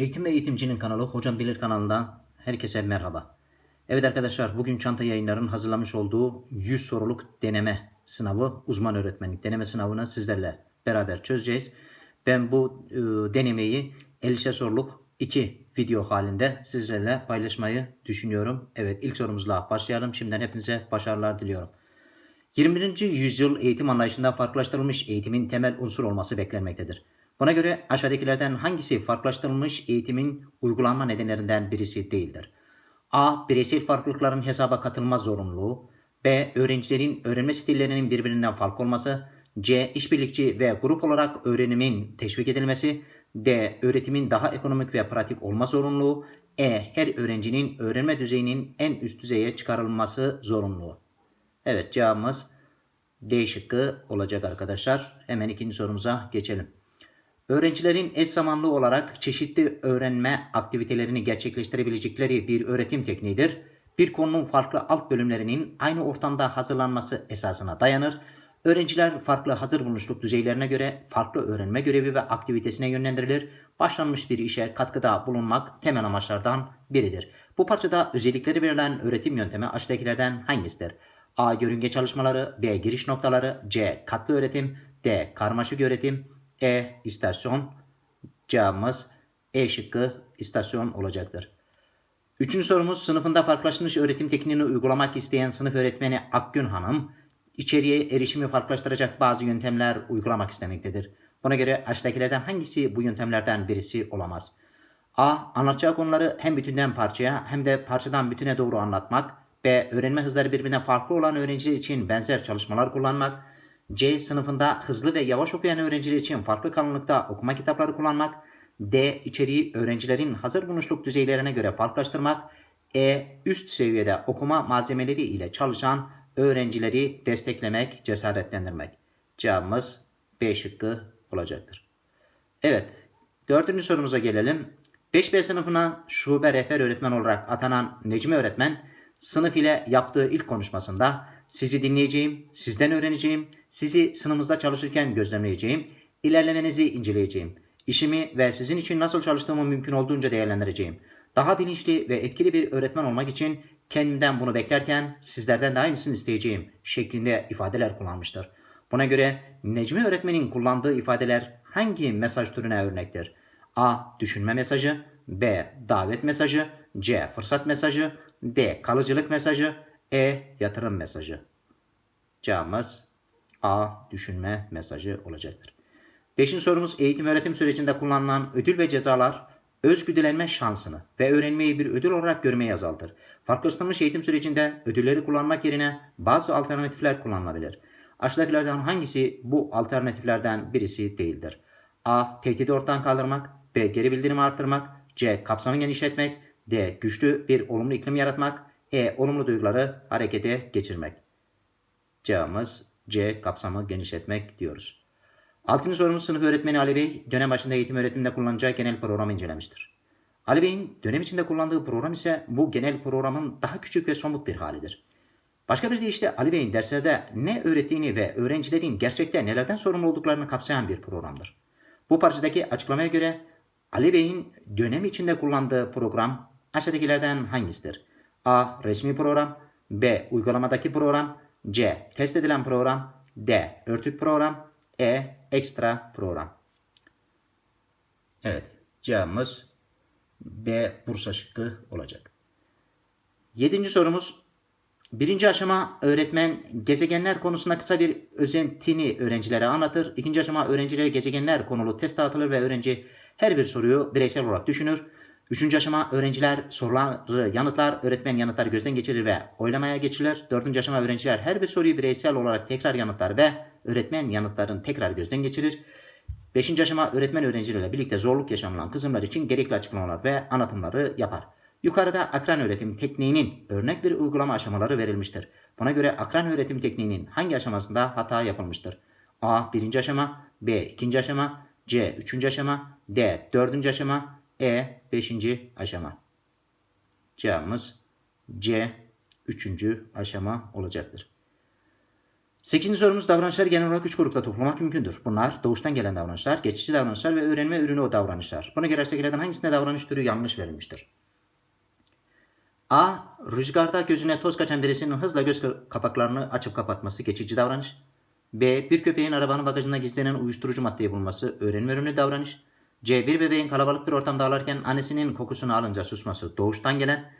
Eğitim ve Eğitimcinin kanalı Hocam Bilir kanalından herkese merhaba. Evet arkadaşlar bugün Çanta Yayınları'nın hazırlamış olduğu 100 soruluk deneme sınavı, uzman öğretmenlik deneme sınavını sizlerle beraber çözeceğiz. Ben bu e, denemeyi 50 soruluk 2 video halinde sizlerle paylaşmayı düşünüyorum. Evet ilk sorumuzla başlayalım. Şimdiden hepinize başarılar diliyorum. 21. yüzyıl eğitim anlayışında farklılaştırılmış eğitimin temel unsur olması beklenmektedir. Buna göre aşağıdakilerden hangisi farklılaştırılmış eğitimin uygulanma nedenlerinden birisi değildir? A. Bireysel farklılıkların hesaba katılma zorunluluğu. B. Öğrencilerin öğrenme stillerinin birbirinden farklı olması. C. İşbirlikçi ve grup olarak öğrenimin teşvik edilmesi. D. Öğretimin daha ekonomik ve pratik olma zorunluluğu. E. Her öğrencinin öğrenme düzeyinin en üst düzeye çıkarılması zorunluluğu. Evet cevabımız D şıkkı olacak arkadaşlar. Hemen ikinci sorumuza geçelim. Öğrencilerin eş zamanlı olarak çeşitli öğrenme aktivitelerini gerçekleştirebilecekleri bir öğretim tekniğidir. Bir konunun farklı alt bölümlerinin aynı ortamda hazırlanması esasına dayanır. Öğrenciler farklı hazır bulunuşluk düzeylerine göre farklı öğrenme görevi ve aktivitesine yönlendirilir. Başlanmış bir işe katkıda bulunmak temel amaçlardan biridir. Bu parçada özellikleri verilen öğretim yöntemi aşağıdakilerden hangisidir? A. Yörünge çalışmaları B. Giriş noktaları C. Katlı öğretim D. Karmaşık öğretim E. istasyon Cevabımız E şıkkı istasyon olacaktır. Üçüncü sorumuz sınıfında farklılaşmış öğretim tekniğini uygulamak isteyen sınıf öğretmeni Akgün Hanım içeriye erişimi farklılaştıracak bazı yöntemler uygulamak istemektedir. Buna göre aşağıdakilerden hangisi bu yöntemlerden birisi olamaz? A. Anlatacağı konuları hem bütünden parçaya hem de parçadan bütüne doğru anlatmak. B. Öğrenme hızları birbirinden farklı olan öğrenciler için benzer çalışmalar kullanmak. C. Sınıfında hızlı ve yavaş okuyan öğrenciler için farklı kalınlıkta okuma kitapları kullanmak. D. İçeriği öğrencilerin hazır bulunuşluk düzeylerine göre farklılaştırmak. E. Üst seviyede okuma malzemeleri ile çalışan öğrencileri desteklemek, cesaretlendirmek. Cevabımız B şıkkı olacaktır. Evet, dördüncü sorumuza gelelim. 5B sınıfına şube rehber öğretmen olarak atanan Necmi öğretmen, sınıf ile yaptığı ilk konuşmasında sizi dinleyeceğim, sizden öğreneceğim, sizi sınıfımızda çalışırken gözlemleyeceğim, ilerlemenizi inceleyeceğim. İşimi ve sizin için nasıl çalıştığımı mümkün olduğunca değerlendireceğim. Daha bilinçli ve etkili bir öğretmen olmak için kendimden bunu beklerken sizlerden de aynısını isteyeceğim şeklinde ifadeler kullanmıştır. Buna göre Necmi öğretmenin kullandığı ifadeler hangi mesaj türüne örnektir? A. Düşünme mesajı B. Davet mesajı C. Fırsat mesajı D. Kalıcılık mesajı E. Yatırım mesajı Cevabımız A. Düşünme mesajı olacaktır. Beşinci sorumuz eğitim öğretim sürecinde kullanılan ödül ve cezalar özgüdülenme şansını ve öğrenmeyi bir ödül olarak görmeyi azaltır. Farklılaştırılmış eğitim sürecinde ödülleri kullanmak yerine bazı alternatifler kullanılabilir. Aşağıdakilerden hangisi bu alternatiflerden birisi değildir? A. Tehdidi ortadan kaldırmak B. Geri bildirimi arttırmak C. Kapsamı genişletmek D. Güçlü bir olumlu iklim yaratmak E. Olumlu duyguları harekete geçirmek Cevabımız C. Kapsamı genişletmek diyoruz. Altıncı sorumuz sınıf öğretmeni Ali Bey dönem başında eğitim öğretiminde kullanacağı genel programı incelemiştir. Ali Bey'in dönem içinde kullandığı program ise bu genel programın daha küçük ve somut bir halidir. Başka bir deyişle Ali Bey'in derslerde ne öğrettiğini ve öğrencilerin gerçekte nelerden sorumlu olduklarını kapsayan bir programdır. Bu parçadaki açıklamaya göre Ali Bey'in dönem içinde kullandığı program aşağıdakilerden hangisidir? A. Resmi program B. Uygulamadaki program C. Test edilen program D. Örtük program E. Ekstra program Evet cevabımız B. Bursa şıkkı olacak. Yedinci sorumuz Birinci aşama öğretmen gezegenler konusunda kısa bir özentini öğrencilere anlatır. İkinci aşama öğrencilere gezegenler konulu test dağıtılır ve öğrenci her bir soruyu bireysel olarak düşünür. Üçüncü aşama öğrenciler soruları yanıtlar, öğretmen yanıtları gözden geçirir ve oylamaya geçilir. Dördüncü aşama öğrenciler her bir soruyu bireysel olarak tekrar yanıtlar ve öğretmen yanıtlarını tekrar gözden geçirir. Beşinci aşama öğretmen öğrencilerle birlikte zorluk yaşanılan kısımlar için gerekli açıklamalar ve anlatımları yapar. Yukarıda akran öğretim tekniğinin örnek bir uygulama aşamaları verilmiştir. Buna göre akran öğretim tekniğinin hangi aşamasında hata yapılmıştır? A. Birinci aşama B. ikinci aşama C. Üçüncü aşama D. Dördüncü aşama E. Beşinci aşama Cevabımız C. Üçüncü aşama olacaktır. 8. sorumuz davranışları genel olarak 3 grupta toplamak mümkündür. Bunlar doğuştan gelen davranışlar, geçici davranışlar ve öğrenme ürünü o davranışlar. Buna göre aşağıdakilerden hangisinde davranış türü yanlış verilmiştir? A. Rüzgarda gözüne toz kaçan birisinin hızla göz kapaklarını açıp kapatması geçici davranış. B. Bir köpeğin arabanın bagajında gizlenen uyuşturucu maddeyi bulması öğrenme ürünü davranış. C. Bir bebeğin kalabalık bir ortamda ağlarken annesinin kokusunu alınca susması doğuştan gelen.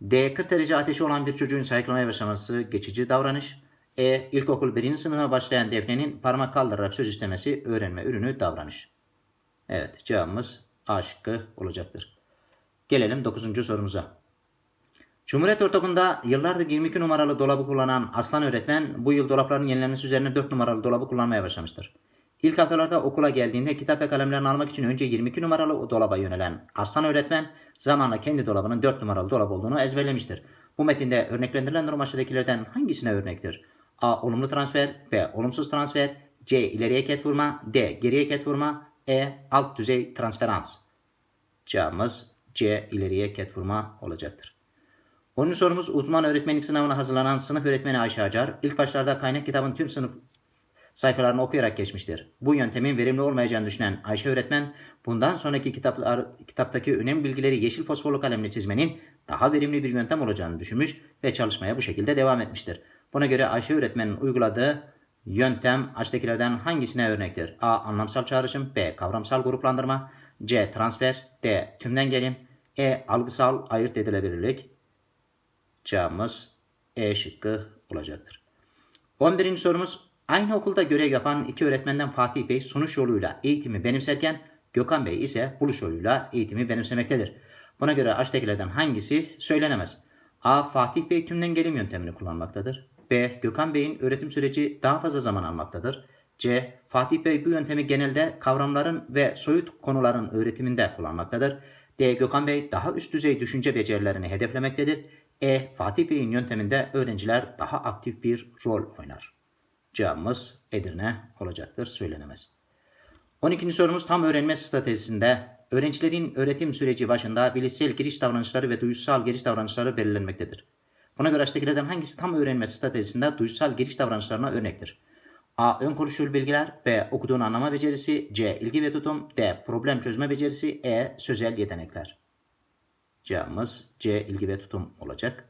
D. 40 derece ateşi olan bir çocuğun sayıklamaya başlaması geçici davranış. E. İlkokul 1. sınıfa başlayan Defne'nin parmak kaldırarak söz istemesi öğrenme ürünü davranış. Evet cevabımız A şıkkı olacaktır. Gelelim 9. sorumuza. Cumhuriyet Ortaokulu'nda yıllardır 22 numaralı dolabı kullanan Aslan öğretmen bu yıl dolapların yenilenmesi üzerine 4 numaralı dolabı kullanmaya başlamıştır. İlk haftalarda okula geldiğinde kitap ve kalemlerini almak için önce 22 numaralı dolaba yönelen Aslan öğretmen zamanla kendi dolabının 4 numaralı dolap olduğunu ezberlemiştir. Bu metinde örneklendirilen durum aşağıdakilerden hangisine örnektir? A. Olumlu transfer B. Olumsuz transfer C. ileriye ket vurma D. Geriye ket vurma E. Alt düzey transferans Cevabımız C. ileriye ket vurma olacaktır. 10. sorumuz uzman öğretmenlik sınavına hazırlanan sınıf öğretmeni Ayşe Acar ilk başlarda kaynak kitabın tüm sınıf sayfalarını okuyarak geçmiştir. Bu yöntemin verimli olmayacağını düşünen Ayşe öğretmen bundan sonraki kitaplar, kitaptaki önemli bilgileri yeşil fosforlu kalemle çizmenin daha verimli bir yöntem olacağını düşünmüş ve çalışmaya bu şekilde devam etmiştir. Buna göre Ayşe öğretmenin uyguladığı yöntem aşağıdakilerden hangisine örnektir? A. Anlamsal çağrışım B. Kavramsal gruplandırma C. Transfer D. Tümden gelim E. Algısal ayırt edilebilirlik Cevabımız E şıkkı olacaktır. 11. sorumuz aynı okulda görev yapan iki öğretmenden Fatih Bey sunuş yoluyla eğitimi benimserken Gökhan Bey ise buluş yoluyla eğitimi benimsemektedir. Buna göre aşağıdakilerden hangisi söylenemez? A. Fatih Bey tümden gelim yöntemini kullanmaktadır. B. Gökhan Bey'in öğretim süreci daha fazla zaman almaktadır. C. Fatih Bey bu yöntemi genelde kavramların ve soyut konuların öğretiminde kullanmaktadır. D. Gökhan Bey daha üst düzey düşünce becerilerini hedeflemektedir. E. Fatih Bey'in yönteminde öğrenciler daha aktif bir rol oynar. Cevabımız Edirne olacaktır, söylenemez. 12. sorumuz tam öğrenme stratejisinde öğrencilerin öğretim süreci başında bilişsel giriş davranışları ve duysal giriş davranışları belirlenmektedir. Buna göre aşağıdakilerden hangisi tam öğrenme stratejisinde duysal giriş davranışlarına örnektir? A. Ön konuşul bilgiler B. Okuduğun anlama becerisi C. ilgi ve tutum D. Problem çözme becerisi E. Sözel yetenekler Cevabımız C. ilgi ve tutum olacak.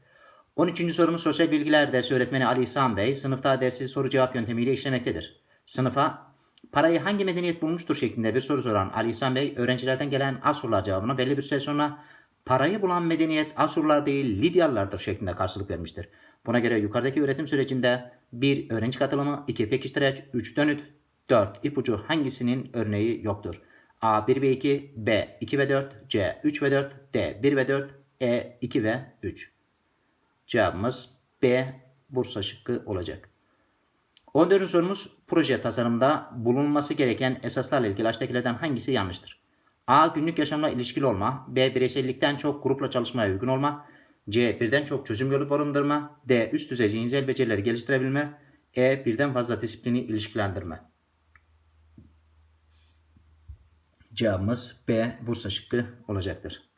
13. sorumuz sosyal bilgiler dersi öğretmeni Ali İhsan Bey sınıfta dersi soru cevap yöntemiyle işlemektedir. Sınıfa parayı hangi medeniyet bulmuştur şeklinde bir soru soran Ali İhsan Bey öğrencilerden gelen az sorular cevabına belli bir süre sonra parayı bulan medeniyet Asurlar değil Lidyalılardır şeklinde karşılık vermiştir. Buna göre yukarıdaki öğretim sürecinde 1. Öğrenci katılımı, 2. Pekiştireç, 3. Dönüt, 4. ipucu hangisinin örneği yoktur? A 1 ve 2, B 2 ve 4, C 3 ve 4, D 1 ve 4, E 2 ve 3. Cevabımız B Bursa şıkkı olacak. 14. sorumuz proje tasarımında bulunması gereken esaslarla ilgili aşağıdakilerden hangisi yanlıştır? A. Günlük yaşamla ilişkili olma. B. Bireysellikten çok grupla çalışmaya uygun olma. C. Birden çok çözüm yolu barındırma. D. Üst düzey zihinsel becerileri geliştirebilme. E. Birden fazla disiplini ilişkilendirme. Cevabımız B. Bursa şıkkı olacaktır.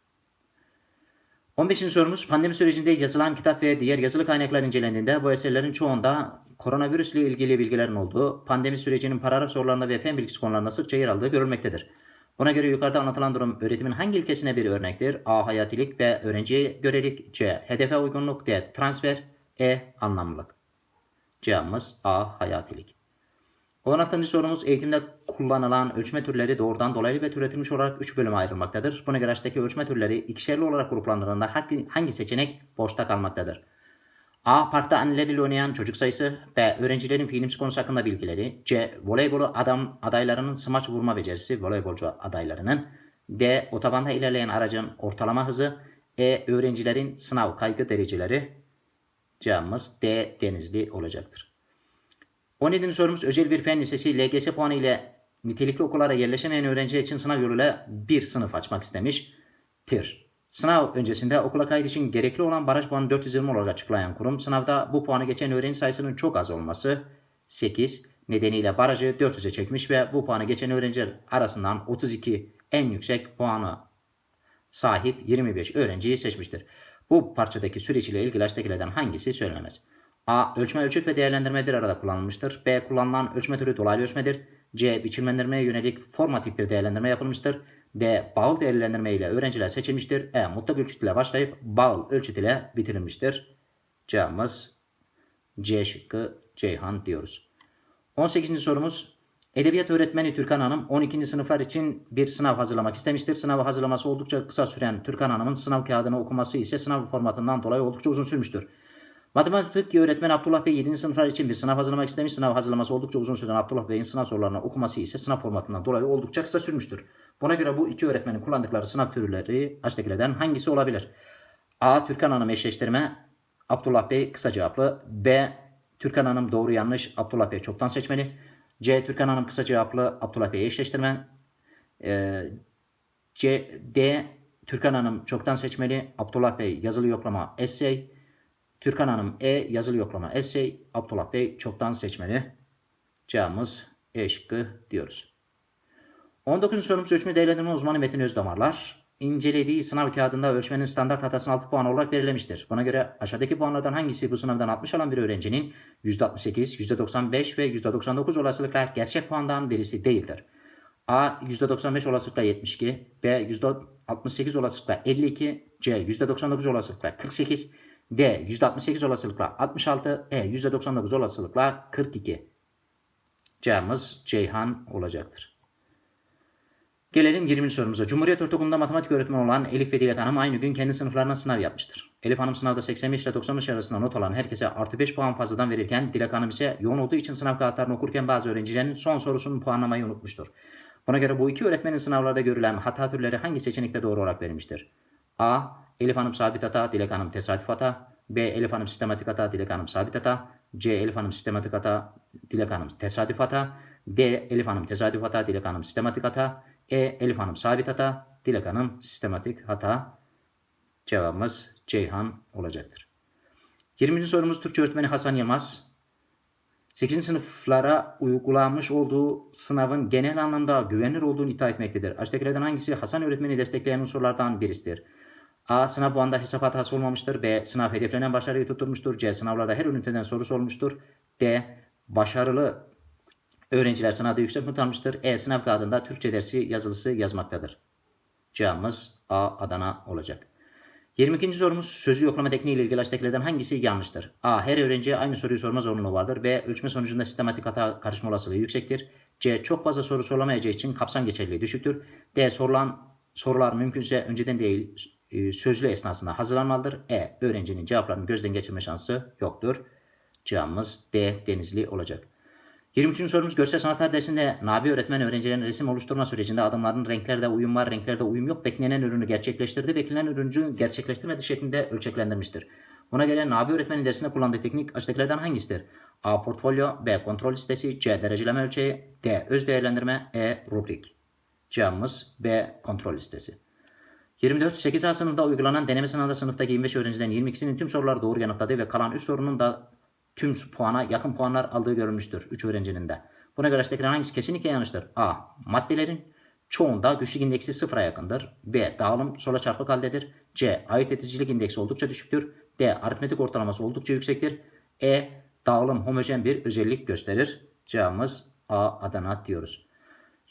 15. sorumuz pandemi sürecinde yazılan kitap ve diğer yazılı kaynaklar incelendiğinde bu eserlerin çoğunda koronavirüs ile ilgili bilgilerin olduğu, pandemi sürecinin paragraf sorularında ve fen bilgisi konularında sıkça yer aldığı görülmektedir. Buna göre yukarıda anlatılan durum öğretimin hangi ilkesine bir örnektir? A. Hayatilik B. Öğrenciye görelik C. Hedefe uygunluk D. Transfer E. Anlamlılık Cevabımız A. Hayatilik. 16. sorumuz eğitimde kullanılan ölçme türleri doğrudan dolaylı ve türetilmiş olarak 3 bölüme ayrılmaktadır. Buna göre aşağıdaki ölçme türleri ikişerli olarak gruplandırıldığında hangi seçenek boşta kalmaktadır? A. Parkta anneleriyle oynayan çocuk sayısı. B. Öğrencilerin filmsi konusu hakkında bilgileri. C. Voleybolu adam adaylarının smaç vurma becerisi. Voleybolcu adaylarının. D. Otobanda ilerleyen aracın ortalama hızı. E. Öğrencilerin sınav kaygı dereceleri. Cevabımız D. Denizli olacaktır. 17. sorumuz özel bir fen lisesi LGS puanı ile nitelikli okullara yerleşemeyen öğrenciler için sınav yoluyla bir sınıf açmak istemiş. Tir. Sınav öncesinde okula kayıt için gerekli olan baraj puanı 420 olarak açıklayan kurum sınavda bu puanı geçen öğrenci sayısının çok az olması 8 nedeniyle barajı 400'e çekmiş ve bu puanı geçen öğrenciler arasından 32 en yüksek puanı sahip 25 öğrenciyi seçmiştir. Bu parçadaki süreç ile ilgili aşağıdakilerden hangisi söylenemez? A. Ölçme, ölçüt ve değerlendirme bir arada kullanılmıştır. B. Kullanılan ölçme türü dolaylı ölçmedir. C. Biçimlendirmeye yönelik formatif bir değerlendirme yapılmıştır. D. Bağıl değerlendirme ile öğrenciler seçilmiştir. E. Mutlak ölçüt ile başlayıp bağıl ölçüt ile bitirilmiştir. Cevabımız C şıkkı Ceyhan diyoruz. 18. sorumuz Edebiyat öğretmeni Türkan Hanım 12. sınıflar için bir sınav hazırlamak istemiştir. Sınavı hazırlaması oldukça kısa süren Türkan Hanım'ın sınav kağıdını okuması ise sınav formatından dolayı oldukça uzun sürmüştür. Matematik öğretmeni Abdullah Bey 7. sınıflar için bir sınav hazırlamak istemiş. Sınav hazırlaması oldukça uzun süren Abdullah Bey'in sınav sorularını okuması ise sınav formatından dolayı oldukça kısa sürmüştür. Buna göre bu iki öğretmenin kullandıkları sınav türleri aşağıdakilerden hangisi olabilir? A. Türkan Hanım eşleştirme. Abdullah Bey kısa cevaplı. B. Türkan Hanım doğru yanlış. Abdullah Bey çoktan seçmeli. C. Türkan Hanım kısa cevaplı. Abdullah Bey eşleştirme. Ee, C. D. Türkan Hanım çoktan seçmeli. Abdullah Bey yazılı yoklama essay. Türkan Hanım E. Yazılı yoklama essay. Abdullah Bey çoktan seçmeli. Cevabımız E şıkkı diyoruz. 19. sorumuz ölçme değerlendirme uzmanı Metin Özdamarlar. İncelediği sınav kağıdında ölçmenin standart hatasını 6 puan olarak belirlemiştir. Buna göre aşağıdaki puanlardan hangisi bu sınavdan 60 alan bir öğrencinin %68, %95 ve %99 olasılıkla gerçek puandan birisi değildir? A. %95 olasılıkla 72, B. %68 olasılıkla 52, C. %99 olasılıkla 48, D. %68 olasılıkla 66, E. %99 olasılıkla 42. Cevabımız Ceyhan olacaktır. Gelelim 20. sorumuza. Cumhuriyet Ortaokulu'nda matematik öğretmeni olan Elif ve Dilek Hanım aynı gün kendi sınıflarına sınav yapmıştır. Elif Hanım sınavda 85 ile 95 arasında not alan herkese artı 5 puan fazladan verirken Dilek Hanım ise yoğun olduğu için sınav kağıtlarını okurken bazı öğrencilerin son sorusunun puanlamayı unutmuştur. Buna göre bu iki öğretmenin sınavlarda görülen hata türleri hangi seçenekte doğru olarak verilmiştir? A. Elif Hanım sabit hata, Dilek Hanım tesadüf hata. B. Elif Hanım sistematik hata, Dilek Hanım sabit hata. C. Elif Hanım sistematik hata, Dilek Hanım tesadüf hata. D. Elif Hanım tesadüf hata, Dilek Hanım sistematik hata. E. Elif Hanım sabit hata, Dilek Hanım sistematik hata. Cevabımız Ceyhan olacaktır. 20. sorumuz Türkçe öğretmeni Hasan Yılmaz. 8. sınıflara uygulanmış olduğu sınavın genel anlamda güvenilir olduğunu iddia etmektedir. Aşağıdakilerden hangisi Hasan öğretmeni destekleyen unsurlardan birisidir? A. Sınav puanında hesap hatası olmamıştır. B. Sınav hedeflenen başarıyı tutturmuştur. C. Sınavlarda her üniteden soru sormuştur. D. Başarılı öğrenciler sınavda yüksek not almıştır. E. Sınav kağıdında Türkçe dersi yazılısı yazmaktadır. Cevabımız A. Adana olacak. 22. sorumuz sözlü yoklama tekniği ile ilgili aşağıdakilerden hangisi yanlıştır? A. Her öğrenciye aynı soruyu sorma zorunluluğu vardır. B. Ölçme sonucunda sistematik hata karışma olasılığı yüksektir. C. Çok fazla soru sorulamayacağı için kapsam geçerliliği düşüktür. D. Sorulan sorular mümkünse önceden değil e, sözlü esnasında hazırlanmalıdır. E. Öğrencinin cevaplarını gözden geçirme şansı yoktur. Cevabımız D. Denizli olacak. 23. sorumuz görsel sanatlar dersinde Nabi öğretmen öğrencilerin resim oluşturma sürecinde adımların renklerde uyum var, renklerde uyum yok. Beklenen ürünü gerçekleştirdi, beklenen ürüncü gerçekleştirmedi şeklinde ölçeklendirmiştir. Buna göre Nabi öğretmenin dersinde kullandığı teknik aşağıdakilerden hangisidir? A. Portfolyo, B. Kontrol listesi, C. Dereceleme ölçeği, D. Öz değerlendirme, E. Rubrik. Cevabımız B. Kontrol listesi. 24. 8A sınıfında uygulanan deneme sınavında sınıftaki 25 öğrenciden 22'sinin tüm soruları doğru yanıtladığı ve kalan 3 sorunun da tüm puana yakın puanlar aldığı görülmüştür 3 öğrencinin de. Buna göre aşağıdakilerin hangisi kesinlikle yanlıştır? A. Maddelerin çoğunda güçlük indeksi sıfıra yakındır. B. Dağılım sola çarpık haldedir. C. Ayırt edicilik indeksi oldukça düşüktür. D. Aritmetik ortalaması oldukça yüksektir. E. Dağılım homojen bir özellik gösterir. Cevabımız A. Adana diyoruz.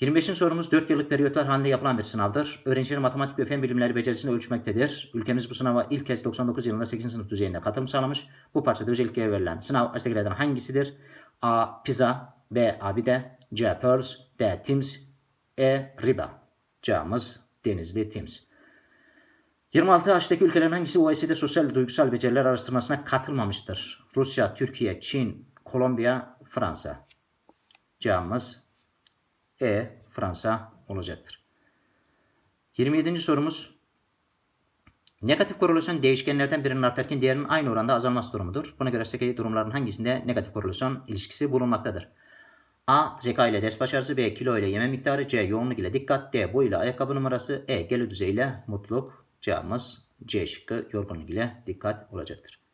25. sorumuz 4 yıllık periyotlar halinde yapılan bir sınavdır. Öğrencilerin matematik ve fen bilimleri becerisini ölçmektedir. Ülkemiz bu sınava ilk kez 99 yılında 8. sınıf düzeyinde katılım sağlamış. Bu parçada özellikle verilen sınav aşağıdakilerden hangisidir? A. PISA B. ABİDE C. PEARLS D. TIMSS E. RIBA Cevabımız Denizli TIMSS. 26 aşağıdaki ülkelerin hangisi OECD sosyal duygusal beceriler araştırmasına katılmamıştır? Rusya, Türkiye, Çin, Kolombiya, Fransa. Cevabımız e. Fransa olacaktır. 27. sorumuz. Negatif korelasyon değişkenlerden birinin artarken diğerinin aynı oranda azalması durumudur. Buna göre zeki durumların hangisinde negatif korelasyon ilişkisi bulunmaktadır? A. Zeka ile ders başarısı. B. Kilo ile yeme miktarı. C. Yoğunluk ile dikkat. D. Boy ile ayakkabı numarası. E. Gelir düzey ile mutluluk. Cevabımız C şıkkı yorgunluk ile dikkat olacaktır.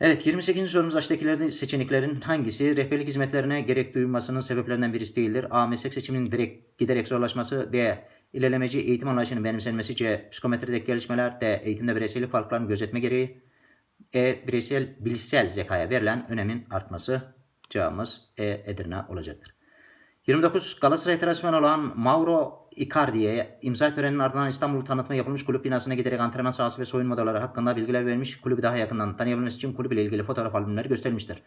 Evet 28. sorumuz aşağıdakilerin seçeneklerin hangisi rehberlik hizmetlerine gerek duyulmasının sebeplerinden birisi değildir? A. Meslek seçiminin direkt, giderek zorlaşması. B. İlerlemeci eğitim anlayışının benimsenmesi. C. Psikometrideki gelişmeler. D. Eğitimde bireysellik farklarını gözetme gereği. E. Bireysel bilişsel zekaya verilen önemin artması. Cevabımız E. Edirne olacaktır. 29. Galatasaray transferi olan Mauro Icardi'ye imza töreninin ardından İstanbul tanıtımı yapılmış kulüp binasına giderek antrenman sahası ve soyunma odaları hakkında bilgiler vermiş. Kulübü daha yakından tanıyabilmesi için kulüp ile ilgili fotoğraf albümleri göstermiştir.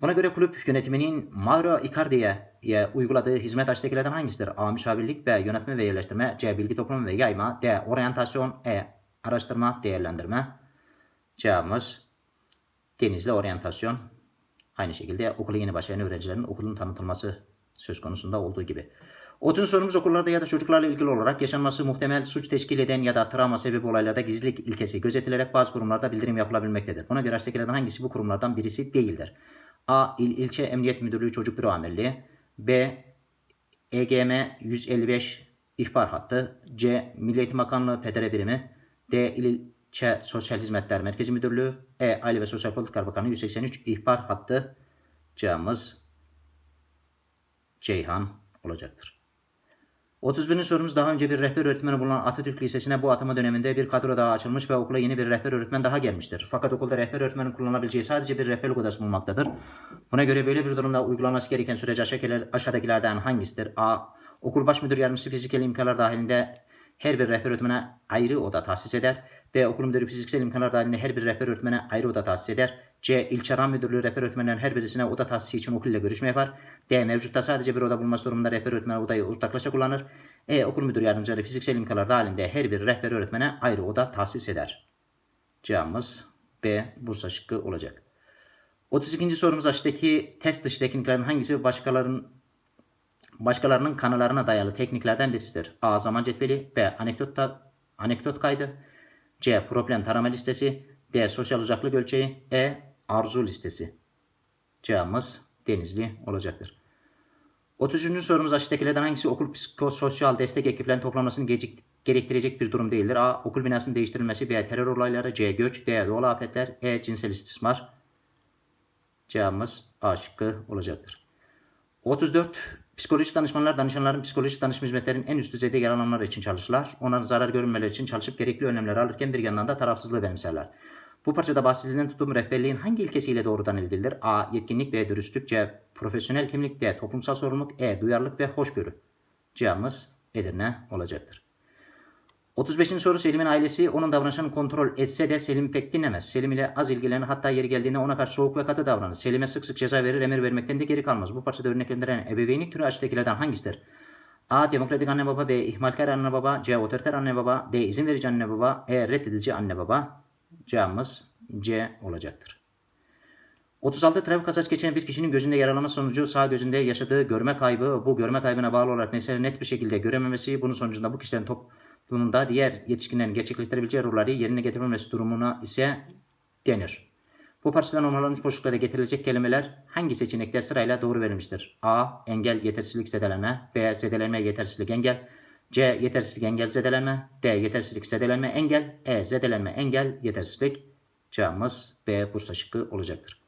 Buna göre kulüp yönetiminin Mauro Icardi'ye uyguladığı hizmet aşağıdakilerden hangisidir? A. Müşavirlik B. Yönetme ve yerleştirme C. Bilgi toplum ve yayma D. Oryantasyon E. Araştırma, değerlendirme Cevabımız Denizli oryantasyon. Aynı şekilde okula yeni başlayan öğrencilerin okulun tanıtılması söz konusunda olduğu gibi. 30 sorumuz okullarda ya da çocuklarla ilgili olarak yaşanması muhtemel suç teşkil eden ya da travma sebebi olaylarda gizlilik ilkesi gözetilerek bazı kurumlarda bildirim yapılabilmektedir. Buna göre aşağıdakilerden hangisi bu kurumlardan birisi değildir? A. İl İlçe Emniyet Müdürlüğü Çocuk Büro Amirliği B. EGM 155 ihbar hattı C. Milli Bakanlığı PDR Birimi D. İl İlçe Sosyal Hizmetler Merkezi Müdürlüğü E. Aile ve Sosyal Politikalar Bakanlığı 183 ihbar hattı Cevabımız Ceyhan olacaktır. 31. sorumuz daha önce bir rehber öğretmeni bulunan Atatürk Lisesi'ne bu atama döneminde bir kadro daha açılmış ve okula yeni bir rehber öğretmen daha gelmiştir. Fakat okulda rehber öğretmenin kullanabileceği sadece bir rehberlik odası bulunmaktadır. Buna göre böyle bir durumda uygulanması gereken aşağıdakiler- aşağıdakilerden hangisidir? A. Okul baş müdür yardımcısı fiziksel imkanlar dahilinde her bir rehber öğretmene ayrı oda tahsis eder. B. Okul müdürü fiziksel imkanlar dahilinde her bir rehber öğretmene ayrı oda tahsis eder. C. İlçe Ram Müdürlüğü rehber öğretmenlerin her birisine oda tahsisi için okul ile görüşme yapar. D. Mevcutta sadece bir oda bulunması durumunda rehber öğretmen odayı ortaklaşa kullanır. E. Okul müdür yardımcıları fiziksel imkanlar dahilinde her bir rehber öğretmene ayrı oda tahsis eder. Cevabımız B. Bursa şıkkı olacak. 32. sorumuz aşağıdaki test dışı tekniklerin hangisi başkalarının başkalarının kanılarına dayalı tekniklerden birisidir? A. Zaman cetveli B. Anekdot, anekdot kaydı C. Problem tarama listesi D. Sosyal uzaklık ölçeği E. Arzu listesi Cevabımız Denizli olacaktır. 33. sorumuz aşağıdakilerden hangisi okul psikososyal destek ekiplerinin toplanmasını gecik- gerektirecek bir durum değildir? A. Okul binasının değiştirilmesi B. Terör olayları C. Göç D. Doğal afetler E. Cinsel istismar Cevabımız A şıkkı olacaktır. 34. Psikolojik danışmanlar danışanların psikolojik danışma hizmetlerinin en üst düzeyde yer alanlar için çalışırlar. Onların zarar görünmeleri için çalışıp gerekli önlemleri alırken bir yandan da tarafsızlığı benimserler. Bu parçada bahsedilen tutum rehberliğin hangi ilkesiyle doğrudan ilgilidir? A. Yetkinlik B. Dürüstlük C. Profesyonel kimlik D. Toplumsal sorumluluk E. Duyarlılık ve hoşgörü. Cevabımız Edirne olacaktır. 35. soru Selim'in ailesi onun davranışını kontrol etse de Selim pek dinlemez. Selim ile az ilgilenir hatta yeri geldiğinde ona karşı soğuk ve katı davranır. Selim'e sık sık ceza verir emir vermekten de geri kalmaz. Bu parçada örneklendiren ebeveynlik türü aşağıdakilerden hangisidir? A. Demokratik anne baba B. ihmalkar anne baba C. Otoriter anne baba D. izin verici anne baba E. Reddedici anne baba Cevabımız C olacaktır. 36 trafik kazası geçiren bir kişinin gözünde yaralama sonucu sağ gözünde yaşadığı görme kaybı, bu görme kaybına bağlı olarak nesneleri net bir şekilde görememesi, bunun sonucunda bu kişilerin toplumunda diğer yetişkinlerin gerçekleştirebileceği rolleri yerine getirememesi durumuna ise denir. Bu parçadan onarlanmış boşluklara getirilecek kelimeler hangi seçenekte sırayla doğru verilmiştir? A. Engel, yetersizlik, zedelenme. B. Zedelenme, yetersizlik, engel. C. Yetersizlik, engel, zedelenme. D. Yetersizlik, zedelenme, engel. E. Zedelenme, engel, yetersizlik. Cevabımız B. Bursa şıkkı olacaktır.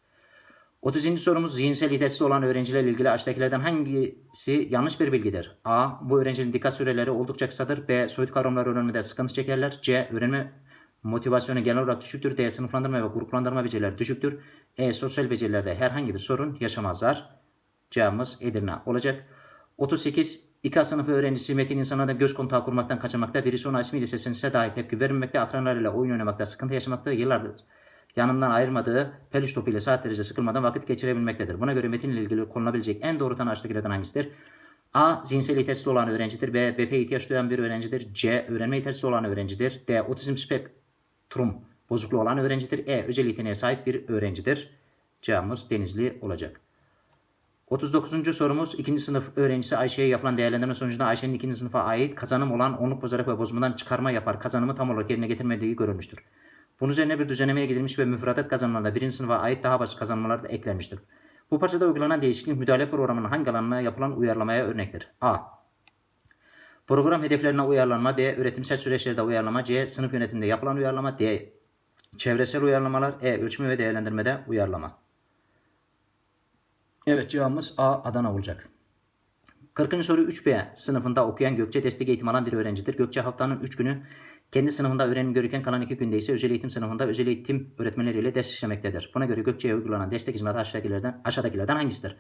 30. sorumuz zihinsel yetersiz olan öğrencilerle ilgili aşağıdakilerden hangisi yanlış bir bilgidir? A. Bu öğrencinin dikkat süreleri oldukça kısadır. B. Soyut kavramları öğrenmede sıkıntı çekerler. C. Öğrenme motivasyonu genel olarak düşüktür. D. Sınıflandırma ve gruplandırma becerileri düşüktür. E. Sosyal becerilerde herhangi bir sorun yaşamazlar. Cevabımız Edirne olacak. 38. İK sınıfı öğrencisi Metin insana da göz kontağı kurmaktan kaçınmakta. Birisi ona ismiyle seslenirse dahi tepki vermemekte. Akranlarıyla oyun oynamakta sıkıntı yaşamakta. Yıllardır yanından ayırmadığı peluş topuyla saatlerce sıkılmadan vakit geçirebilmektedir. Buna göre metinle ilgili konulabilecek en doğru tanı aşağıdakilerden hangisidir? A. Zihinsel yetersiz olan öğrencidir. B. BP ihtiyaç duyan bir öğrencidir. C. Öğrenme yetersiz olan öğrencidir. D. Otizm spektrum bozukluğu olan öğrencidir. E. Özel yeteneğe sahip bir öğrencidir. Cevabımız Denizli olacak. 39. sorumuz 2. sınıf öğrencisi Ayşe'ye yapılan değerlendirme sonucunda Ayşe'nin 2. sınıfa ait kazanım olan onluk bozarak ve bozumdan çıkarma yapar. Kazanımı tam olarak yerine getirmediği görülmüştür. Bunun üzerine bir düzenlemeye gidilmiş ve müfredat kazanımlarında 1. sınıfa ait daha basit kazanımlar da eklenmiştir. Bu parçada uygulanan değişiklik müdahale programının hangi alanına yapılan uyarlamaya örnektir? A. Program hedeflerine uyarlanma. B. Üretimsel süreçlerde uyarlama. C. Sınıf yönetiminde yapılan uyarlama. D. Çevresel uyarlamalar. E. Ölçme ve değerlendirmede uyarlama. Evet cevabımız A. Adana olacak. 40. soru 3B sınıfında okuyan Gökçe destek eğitim alan bir öğrencidir. Gökçe haftanın 3 günü Kendi sınıfında öğrenim görürken kalan iki günde ise özel eğitim sınıfında özel eğitim öğretmenleriyle ders işlemektedir. Buna göre Gökçe'ye uygulanan destek hizmeti aşağıdakilerden, aşağıdakilerden hangisidir?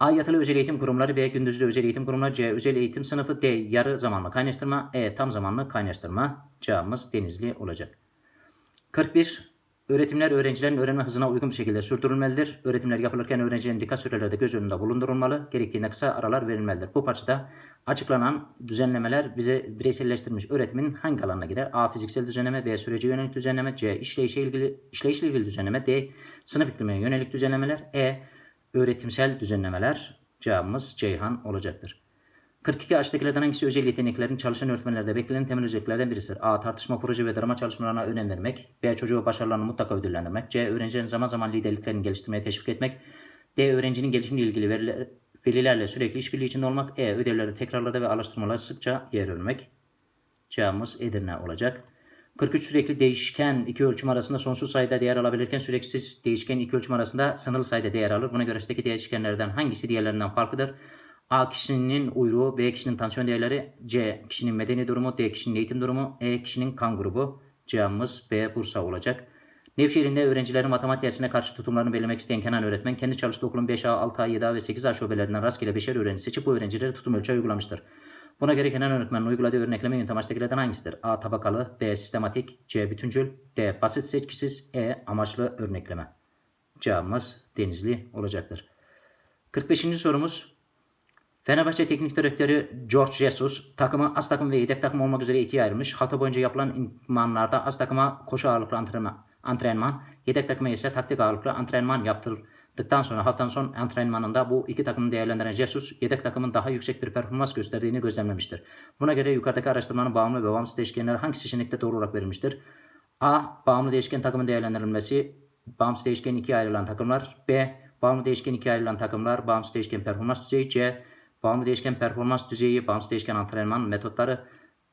A. Yatılı özel eğitim kurumları B. Gündüzlü özel eğitim kurumları C. Özel eğitim sınıfı D. Yarı zamanlı kaynaştırma E. Tam zamanlı kaynaştırma Cevabımız Denizli olacak. 41. Öğretimler öğrencilerin öğrenme hızına uygun bir şekilde sürdürülmelidir. Öğretimler yapılırken öğrencilerin dikkat süreleri de göz önünde bulundurulmalı. Gerektiğinde kısa aralar verilmelidir. Bu parçada açıklanan düzenlemeler bize bireyselleştirilmiş öğretimin hangi alanına girer? A. Fiziksel düzenleme B. Sürece yönelik düzenleme C. İşleyişe ilgili, işleyişle ilgili düzenleme D. Sınıf iklimine yönelik düzenlemeler E. Öğretimsel düzenlemeler. Cevabımız Ceyhan olacaktır. 42 aşağıdakilerden hangisi özel yeteneklerin çalışan öğretmenlerde beklenen temel özelliklerden birisidir? A. Tartışma, proje ve drama çalışmalarına önem vermek. B. Çocuğu başarılarını mutlaka ödüllendirmek. C. Öğrencilerin zaman zaman liderliklerini geliştirmeye teşvik etmek. D. Öğrencinin gelişimiyle ilgili veriler, velilerle sürekli işbirliği içinde olmak. E. Ödevleri tekrarlarda ve araştırmalarda sıkça yer vermek. Cevabımız Edirne olacak. 43 sürekli değişken iki ölçüm arasında sonsuz sayıda değer alabilirken süreksiz değişken iki ölçüm arasında sınırlı sayıda değer alır. Buna göre üstteki değişkenlerden hangisi diğerlerinden farklıdır? A kişinin uyruğu, B kişinin tansiyon değerleri, C kişinin medeni durumu, D kişinin eğitim durumu, E kişinin kan grubu. Cevabımız B Bursa olacak. Nevşehir'inde öğrencilerin matematik dersine karşı tutumlarını belirlemek isteyen Kenan öğretmen kendi çalıştığı okulun 5A, 6A, 7A ve 8A şubelerinden rastgele beşer öğrenci seçip bu öğrencilere tutum ölçeği uygulamıştır. Buna göre Kenan öğretmenin uyguladığı örnekleme yöntem aşağıdakilerden hangisidir? A. Tabakalı B. Sistematik C. Bütüncül D. Basit seçkisiz E. Amaçlı örnekleme. Cevabımız Denizli olacaktır. 45. sorumuz Fenerbahçe Teknik Direktörü George Jesus takımı az takım ve yedek takım olmak üzere ikiye ayrılmış. Hafta boyunca yapılan idmanlarda az takıma koşu ağırlıklı antrenman, antrenman yedek takıma ise taktik ağırlıklı antrenman yaptırdıktan sonra haftanın son antrenmanında bu iki takımı değerlendiren Jesus yedek takımın daha yüksek bir performans gösterdiğini gözlemlemiştir. Buna göre yukarıdaki araştırmanın bağımlı ve bağımsız değişkenleri hangi seçenekte doğru olarak verilmiştir? A. Bağımlı değişken takımın değerlendirilmesi. Bağımsız değişken ikiye ayrılan takımlar. B. Bağımlı değişken ikiye ayrılan takımlar. Bağımsız değişken performans düzeyi. C. Bağımlı değişken performans düzeyi, bağımsız değişken antrenman metotları.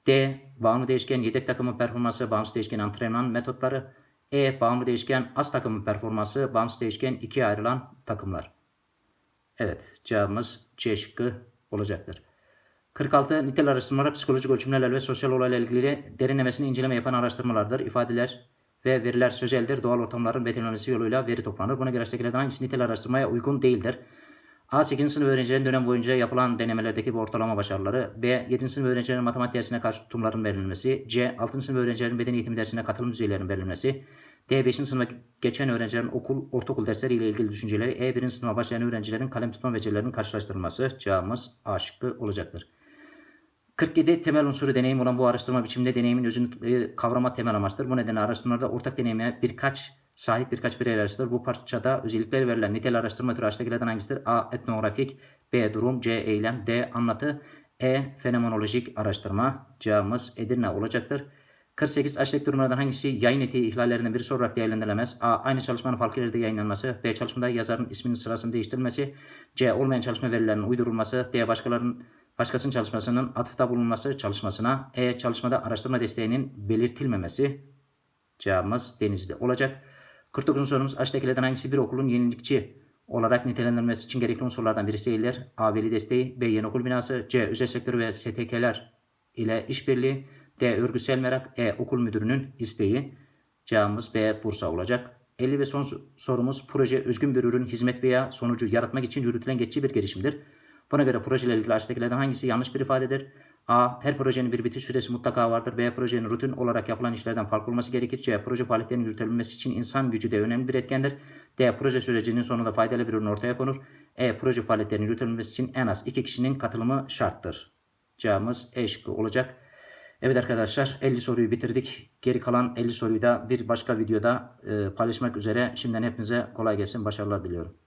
D. Bağımlı değişken yedek takımın performansı, bağımsız değişken antrenman metotları. E. Bağımlı değişken az takımın performansı, bağımsız değişken ikiye ayrılan takımlar. Evet, cevabımız C şıkkı olacaktır. 46. Nitel araştırmalar psikolojik ölçümlerle ve sosyal olayla ilgili derinlemesine inceleme yapan araştırmalardır. İfadeler ve veriler sözeldir. Doğal ortamların betimlemesi yoluyla veri toplanır. Buna göre aşağıdakilerden hangisi nitel araştırmaya uygun değildir? A. 8. sınıf öğrencilerin dönem boyunca yapılan denemelerdeki ortalama başarıları. B. 7. sınıf öğrencilerin matematik dersine karşı tutumların belirlenmesi. C. 6. sınıf öğrencilerin beden eğitimi dersine katılım düzeylerinin belirlenmesi. D. 5. sınıfa geçen öğrencilerin okul, ortaokul dersleriyle ilgili düşünceleri. E. 1. sınıfa başlayan öğrencilerin kalem tutma becerilerinin karşılaştırılması. Cevabımız A şıkkı olacaktır. 47 temel unsuru deneyim olan bu araştırma biçiminde deneyimin özünü kavrama temel amaçtır. Bu nedenle araştırmalarda ortak deneyime birkaç sahip birkaç birey araştırır. Bu parçada özellikleri verilen nitel araştırma türü aşağıdakilerden hangisidir? A. Etnografik B. Durum C. Eylem D. Anlatı E. Fenomenolojik araştırma. Cevabımız Edirne olacaktır. 48 aşağıdaki durumlardan hangisi yayın etiği ihlallerinden birisi olarak değerlendirilemez? A. Aynı çalışmanın farklı yerde yayınlanması. B. Çalışmada yazarın isminin sırasını değiştirilmesi. C. Olmayan çalışma verilerinin uydurulması. D. Başkalarının başkasının çalışmasının atıfta bulunması çalışmasına. E. Çalışmada araştırma desteğinin belirtilmemesi. Cevabımız Denizli olacak. 49. sorumuz aşağıdakilerden hangisi bir okulun yenilikçi olarak nitelendirilmesi için gerekli unsurlardan birisi değildir? A. Veli desteği B. Yeni okul binası C. Özel sektör ve STK'ler ile işbirliği D. Örgütsel merak E. Okul müdürünün isteği Cevabımız B. Bursa olacak. 50 ve son sorumuz proje özgün bir ürün, hizmet veya sonucu yaratmak için yürütülen geçici bir girişimdir. Buna göre projeyle ilgili aşağıdakilerden hangisi yanlış bir ifadedir? A. Her projenin bir bitiş süresi mutlaka vardır. B. Projenin rutin olarak yapılan işlerden farklı olması gerekir. C. Proje faaliyetlerinin yürütülmesi için insan gücü de önemli bir etkendir. D. Proje sürecinin sonunda faydalı bir ürün ortaya konur. E. Proje faaliyetlerinin yürütülmesi için en az iki kişinin katılımı şarttır. Cevabımız E şıkkı olacak. Evet arkadaşlar 50 soruyu bitirdik. Geri kalan 50 soruyu da bir başka videoda e, paylaşmak üzere. Şimdiden hepinize kolay gelsin. Başarılar diliyorum.